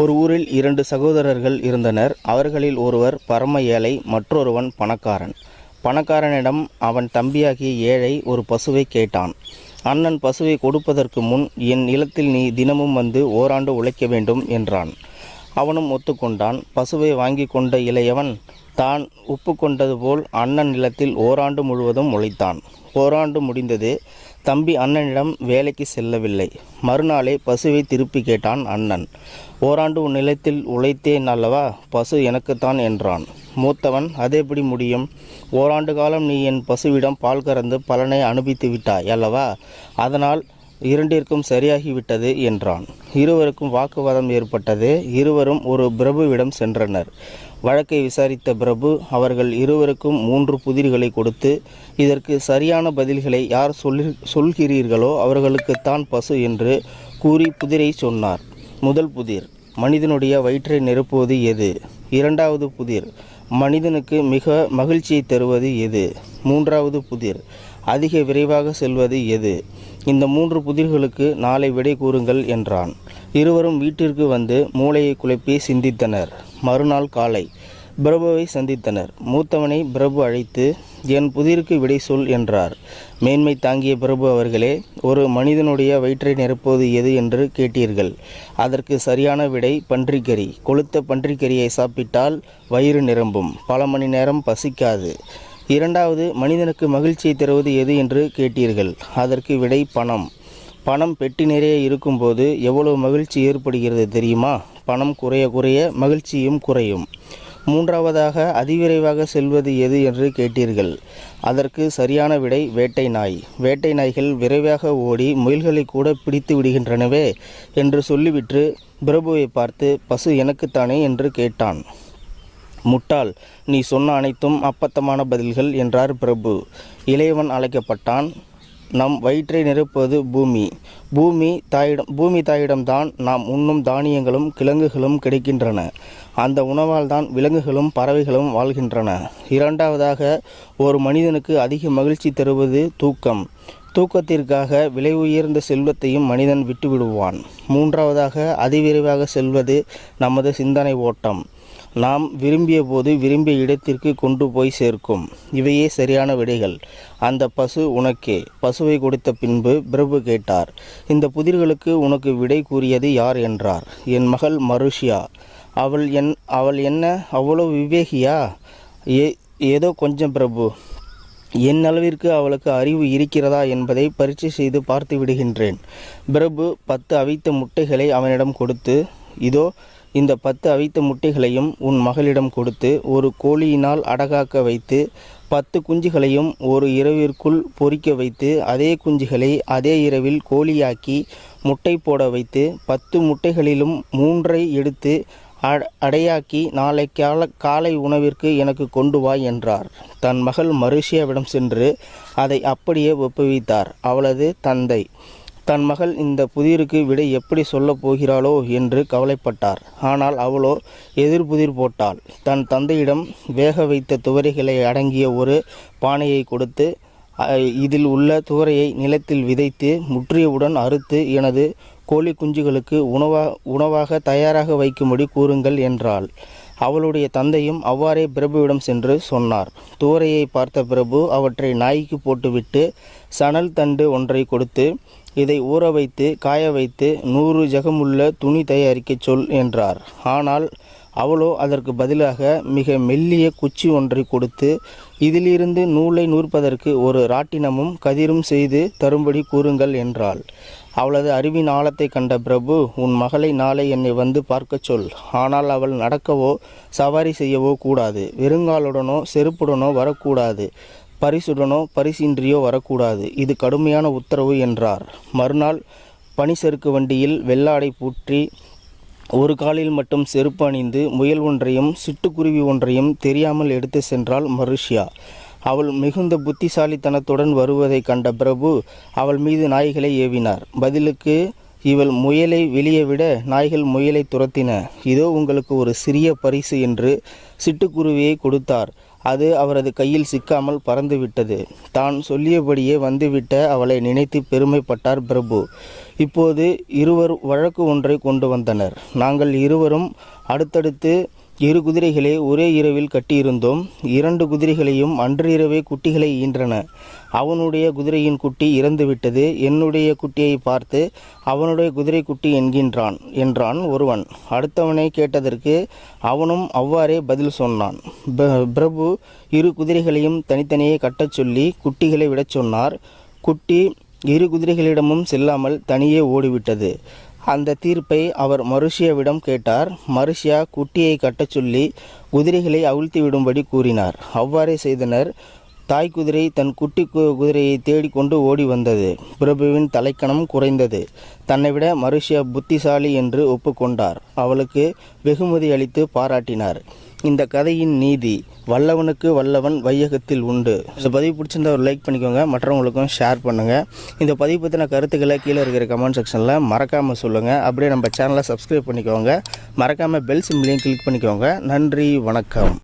ஒரு ஊரில் இரண்டு சகோதரர்கள் இருந்தனர். அவர்களில் ஒருவர் பரம ஏழை மற்றொருவன் பணக்காரன். பணக்காரனிடம் அவன் தம்பியாகிய ஏழை ஒரு பசுவை கேட்டான். அண்ணன் பசுவை கொடுப்பதற்கு முன் என் நிலத்தில் நீ தினமும் வந்து ஓராண்டு உழைக்க வேண்டும் என்றான். அவனும் ஒத்துக்கொண்டான். பசுவை வாங்கி கொண்ட இளையவன் தான் உப்பு கொண்டது போல் அண்ணன் நிலத்தில் ஓராண்டு முழுவதும் உழைத்தான். ஓராண்டு முடிந்தது. தம்பி அண்ணனிடம் வேலைக்கு செல்லவில்லை. மறுநாளே பசுவை திருப்பி கேட்டான் அண்ணன். ஓராண்டு உன் நிலத்தில் உழைத்தேன் அல்லவா? பசு எனக்குத்தான் என்றான். மூத்தவன் அதெப்படி முடியும்? ஓராண்டு காலம் நீ என் பசுவிடம் பால் கறந்து பலனை அனுபவித்து விட்டாய் அல்லவா? அதனால் இரண்டிற்கும் சரியாகிவிட்டது என்றான். இருவருக்கும் வாக்குவாதம் ஏற்பட்டது. இருவரும் ஒரு பிரபுவிடம் சென்றனர். வழக்கை விசாரித்த பிரபு அவர்கள் இருவருக்கும் மூன்று புதிர்களை கொடுத்து இதற்கு சரியான பதில்களை யார் சொல்லி சொல்கிறீர்களோ அவர்களுக்குத்தான் பசு என்று கூறி புதிரை சொன்னார். முதல் புதிர் மனிதனுடைய வயிற்றை நிரப்புவது எது? இரண்டாவது புதிர் மனிதனுக்கு மிக மகிழ்ச்சியை தருவது எது? மூன்றாவது புதிர். அதிக விரைவாக செல்வது எது? இந்த மூன்று புதிர்களுக்கு நாளை விடை கூறுங்கள் என்றான். இருவரும் வீட்டிற்கு வந்து மூளையை குழப்பி சிந்தித்தனர். மறுநாள் காலை பிரபுவை சந்தித்தனர். மூத்தவனை பிரபு அழைத்து என் புதிருக்கு விடை சொல் என்றார். மேன்மை தாங்கிய பிரபு அவர்களே ஒரு மனிதனுடைய வயிற்றை நிரப்புவது எது என்று கேட்டீர்கள். அதற்கு சரியான விடை பன்றிக்கறி. கொளுத்த பன்றிக்கறியை சாப்பிட்டால் வயிறு நிரம்பும். பல மணி நேரம் பசிக்காது. இரண்டாவது மனிதனுக்கு மகிழ்ச்சியை தருவது எது என்று கேட்டீர்கள். அதற்கு விடை பணம். பணம் பெட்டி நிறைய இருக்கும்போது எவ்வளவு மகிழ்ச்சி ஏற்படுகிறது தெரியுமா? பணம் குறைய குறைய மகிழ்ச்சியும் குறையும். மூன்றாவதாக அதிவிரைவாக செல்வது எது என்று கேட்டீர்கள். அதற்கு சரியான விடை வேட்டை நாய். வேட்டை நாய்கள் விரைவாக ஓடி முயல்களை கூட பிடித்து விடுகின்றனவே என்று சொல்லிவிட்டு பிரபுவை பார்த்து பசு எனக்குத்தானே? என்று கேட்டான். முட்டாள் நீ சொன்ன அனைத்தும் அப்பத்தமான பதில்கள் என்றார் பிரபு. இளையவன் அழைக்கப்பட்டான். நம் வயிற்றை நிரப்புவது பூமி. பூமி தாயிடம் பூமி தாயிடம்தான் நாம் உண்ணும் தானியங்களும் கிழங்குகளும் கிடைக்கின்றன. அந்த உணவால் தான் விலங்குகளும் பறவைகளும் வாழ்கின்றன. இரண்டாவதாக ஒரு மனிதனுக்கு அதிக மகிழ்ச்சி தருவது தூக்கம். தூக்கத்திற்காக விலை உயர்ந்த செல்வத்தையும் மனிதன் விட்டுவிடுவான். மூன்றாவதாக அதிவிரைவாக செல்வது நமது சிந்தனை ஓட்டம். நாம் விரும்பிய போது விரும்பிய இடத்திற்கு கொண்டு போய் சேர்க்கும். இவையே சரியான விடைகள். அந்த பசு உனக்கே. பசுவை கொடுத்த பின்பு பிரபு கேட்டார். இந்த புதிர்களுக்கு உனக்கு விடை கூறியது யார் என்றார். என் மகள் மருஷியா. அவள் என் அவள் என்ன அவ்வளோ விவேகியா? ஏ ஏதோ கொஞ்சம் பிரபு. என் அளவிற்கு அவளுக்கு அறிவு இருக்கிறதா என்பதை பரீட்சை செய்து பார்த்து விடுகின்றேன். பிரபு பத்து அவித்த முட்டைகளை அவனிடம் கொடுத்து இதோ இந்த பத்து அவித்த முட்டைகளையும் உன் மகளிடம் கொடுத்து ஒரு கோழியினால் அடகாக்க வைத்து பத்து குஞ்சுகளையும் ஒரு இரவிற்குள் பொறிக்க வைத்து அதே குஞ்சுகளை அதே இரவில் கோழியாக்கி முட்டை போட வைத்து பத்து முட்டைகளிலும் மூன்றை எடுத்து அட- அடையாக்கி நாளை கால காலை உணவிற்கு எனக்கு கொண்டு வா என்றார். தன் மகள் மருஷியாவிடம் சென்று அதை அப்படியே ஒப்புவித்தார். அவளது தந்தை தன் மகள் இந்த புதிருக்கு விடை எப்படி சொல்லப் போகிறாளோ என்று கவலைப்பட்டார். ஆனால் அவளோ எதிர்புதிர் போட்டாள். தன் தந்தையிடம் வேக வைத்த துவரைகளை அடங்கிய ஒரு பானையை கொடுத்து இதில் உள்ள துவரையை நிலத்தில் விதைத்து முற்றியவுடன் அறுத்து எனது கோழி குஞ்சுகளுக்கு உணவா உணவாக தயாராக வைக்கும்படி கூறுங்கள் என்றாள். அவளுடைய தந்தையும் அவ்வாறே பிரபுவிடம் சென்று சொன்னார். துவரையை பார்த்த பிரபு அவற்றை நாய்க்கு போட்டுவிட்டு சணல் தண்டு ஒன்றை கொடுத்து இதை ஊற வைத்து காய வைத்து நூறு ஜகமுள்ள துணி தயாரிக்கச் சொல் என்றார். ஆனால் அவளோ அதற்கு பதிலாக மிக மெல்லிய குச்சி ஒன்றை கொடுத்து இதிலிருந்து நூலை நூற்பதற்கு ஒரு ராட்டினமும் கதிரும் செய்து தரும்படி கூறுங்கள் என்றாள். அவளது அறிவின் ஆழத்தை கண்ட பிரபு உன் மகளை நாளை என்னை வந்து பார்க்கச் சொல். ஆனால் அவள் நடக்கவோ சவாரி செய்யவோ கூடாது. வெறுங்காலுடனோ செருப்புடனோ வரக்கூடாது. பரிசுடனோ பரிசின்றியோ வரக்கூடாது. இது கடுமையான உத்தரவு என்றார். மறுநாள் பனிச்சறுக்கு வண்டியில் வெள்ளாடை பூற்றி ஒரு காலில் மட்டும் செருப்பு அணிந்து முயல் ஒன்றையும் சிட்டுக்குருவி ஒன்றையும் தெரியாமல் எடுத்து சென்றாள் மருஷியா. அவள் மிகுந்த புத்திசாலித்தனத்துடன் வருவதை கண்ட பிரபு அவள் மீது நாய்களை ஏவினார். பதிலுக்கு இவள் முயலை வெளியே விட நாய்கள் முயலை துரத்தின. இதோ உங்களுக்கு ஒரு சிறிய பரிசு என்று சிட்டுக்குருவியை கொடுத்தார். அது அவரது கையில் சிக்காமல் பறந்துவிட்டது. தான் சொல்லியபடியே வந்துவிட்ட அவளை நினைத்து பெருமைப்பட்டார் பிரபு. இப்போது இருவர் வழக்கு ஒன்றை கொண்டு வந்தனர். நாங்கள் இருவரும் அடுத்தடுத்து இரு குதிரைகளை ஒரே இரவில் கட்டியிருந்தோம். இரண்டு குதிரைகளையும் அன்றிரவே குட்டிகளை ஈன்றன. அவனுடைய குதிரையின் குட்டி இறந்துவிட்டது. என்னுடைய குட்டியை பார்த்து அவனுடைய குதிரை குட்டி என்கின்றான் என்றான் ஒருவன். அடுத்தவனை கேட்டதற்கு அவனும் அவ்வாறே பதில் சொன்னான். பிரபு இரு குதிரைகளையும் தனித்தனியே கட்டச் சொல்லி குட்டிகளை விடச் சொன்னார். குட்டி இரு குதிரைகளிடமும் செல்லாமல் தனியே ஓடிவிட்டது. அந்த தீர்ப்பை அவர் மருஷியாவிடம் கேட்டார். மருஷியா குட்டியை கட்டச் சொல்லி குதிரைகளை அவிழ்த்து விடும்படி கூறினார். அவ்வாறே செய்தனர். தாய் குதிரை தன் குட்டி கு- குதிரையை தேடிக்கொண்டு ஓடி வந்தது. பிரபுவின் தலைக்கணம் குறைந்தது. தன்னை விட மருஷியா புத்திசாலி என்று ஒப்புக்கொண்டார். அவளுக்கு வெகுமதி அளித்து பாராட்டினார். இந்த கதையின் நீதி வல்லவனுக்கு வல்லவன் வையகத்தில் உண்டு. இந்த பதிவு பிடிச்சிருந்தா ஒரு லைக் பண்ணிக்கோங்க. மற்றவங்களுக்கும் ஷேர் பண்ணுங்கள் இந்த பதிவு பற்றின கருத்துக்களை கீழே இருக்கிற கமெண்ட் செக்ஷனில் மறக்காமல் சொல்லுங்கள் அப்படியே நம்ம சேனலை சப்ஸ்கிரைப் பண்ணிக்கோங்க. மறக்காமல் பெல் சிம்லையும் கிளிக் பண்ணிக்கோங்க. நன்றி வணக்கம்.